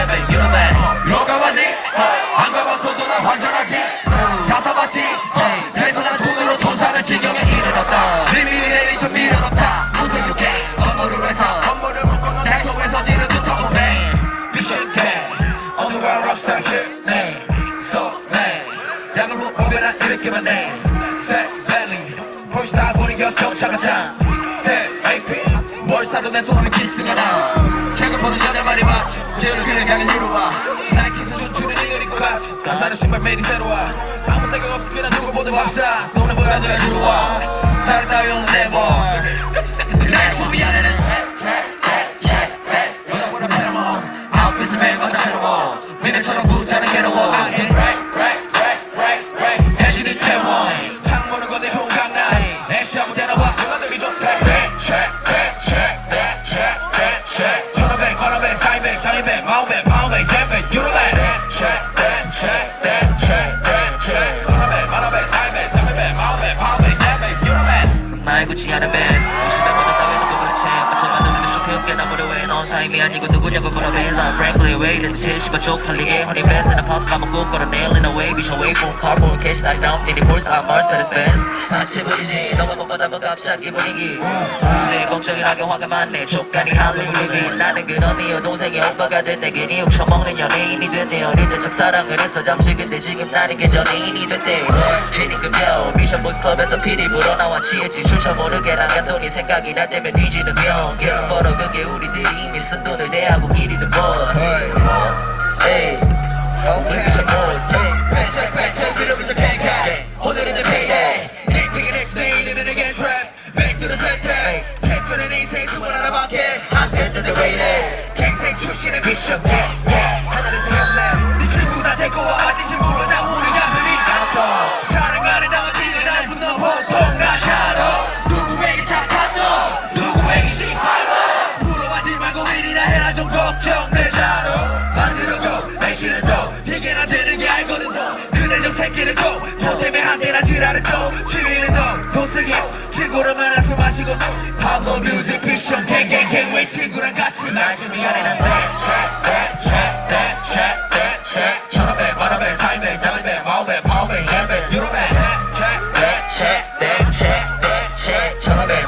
레벨 유로맨. 너 가봤니? 안 가봤어도 난 환전하지. 다 사봤지. 그래서 난 돈으로 돈 사는 지경에 이르렀다. 비밀이 내리셔 미련 없다. 무슨 유쾌 업무를 해서 업무를 묶어놓은 해속에서 지르는 듯한 배. 미션 K underground rockstar hit name so name 양을 보면 난 이렇게만 내 Set belly 폴스타 보니 격정차가 짱 Set AP 뭘 사도 내 손으로 키스가 나 감사는 신발 매일 새로와. 아무 생각 없이 그냥 누구보다 밥사 돈을 보여줘야 들어와. 잘 따위 없는 내몸 날 소비하는 보다 페로몬 아웃핏을 매일마다 새로워 미래처럼 부자는 괴로워. 유로백. check 유로백 나 사임이 아니고 누구냐고 물어봐서 Frankly 왜 이랬지. 씨발 쪽팔리게 허니 밴스는 파도 까먹고 걸어 nail in a way 비션 way from car for cash 날이 다운 내리 폴스타 머스타드 밴스 사치 보이지 못 받아 뭐 갑자기 분위기. 내 걱정이라게 화가 많네. 족간이 할리우드 나는 그런 네 여동생의 오빠가 된 내게 네 훔쳐먹는 연예인이 됐네 어리들 적 사랑을 했어 잠시 근데 지금 나는 게 전애인이 됐대 급여 미션 보스 클럽에서 피리 불어나와 취했지. 출처 모르게 돈이 생각이 날 때면 뒤지는 병 계속 벌어 그게 우리들이 이미 쓴 돈을 내하고 기리는 것 에이 미션 보스 Check back check 밀어붙여 캔캔 오늘은 내 payday 닉핑의 next day 이르는 내게 trap. Back to the center 태초는 인생 숨을 알아봤게 안 됐는데 왜 이래 갱생 출신의 미션 하나를 좀 걱정되자로. 만들어도 애쉬는 또 이게나 되는 게 알거든 또 그래 저 새끼는 또돈 때문에 한대나 지랄을 또 취미는 너 도쓰기 친구를 만나 술 마시고 파블로 뮤직 미션 갱갱갱 왜 친구랑 같이? 말씀이 아니란 back check back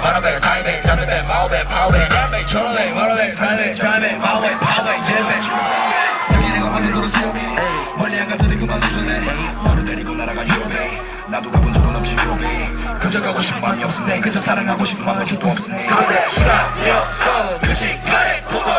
만오백 사이백 자백백 마오백 파오백 예백 천오백 만오백 사이백 자백 마오백 파오백 예백 여기 내가 만든 도로 수요비 멀리 안 가더니 그만 웃으네. 너를 데리고 날아가 유럽에. 나도 가본 적은 없지 유럽에. 그저 가고 싶은 마음이 없으네. 그저 사랑하고 싶은 마음은 주도 없으네. 그래 시간이 없어. 그 시간에 돈을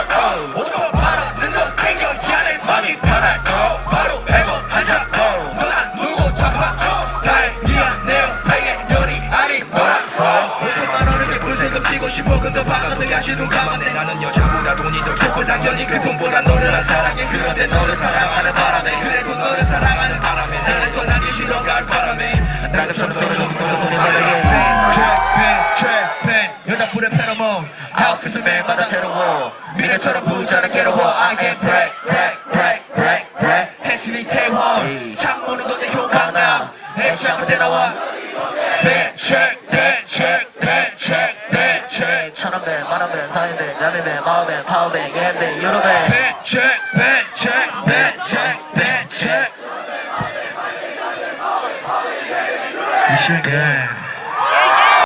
근데 바깥에 가시 눈 감았네. 나는 여자보다 돈이 더 좋고 당연히 그 돈보다 너를 난 사랑해. 그런데 너를 사랑하는 바람에 그래도 너를 사랑하는 바람에 나를 떠나기 싫어 갈 바람에. 아웃핏을 매일마다 새로워. 미래처럼 부자를 괴로워. I can break break break break break 해신이 태원 창문은 건데 효과나. 해시 한번 대나와 배책 배책 배책 배책 천원배 만원배 사인배 자매배 마오배 파오배 예배 유로배 배책 배책 배책 배책 Michigan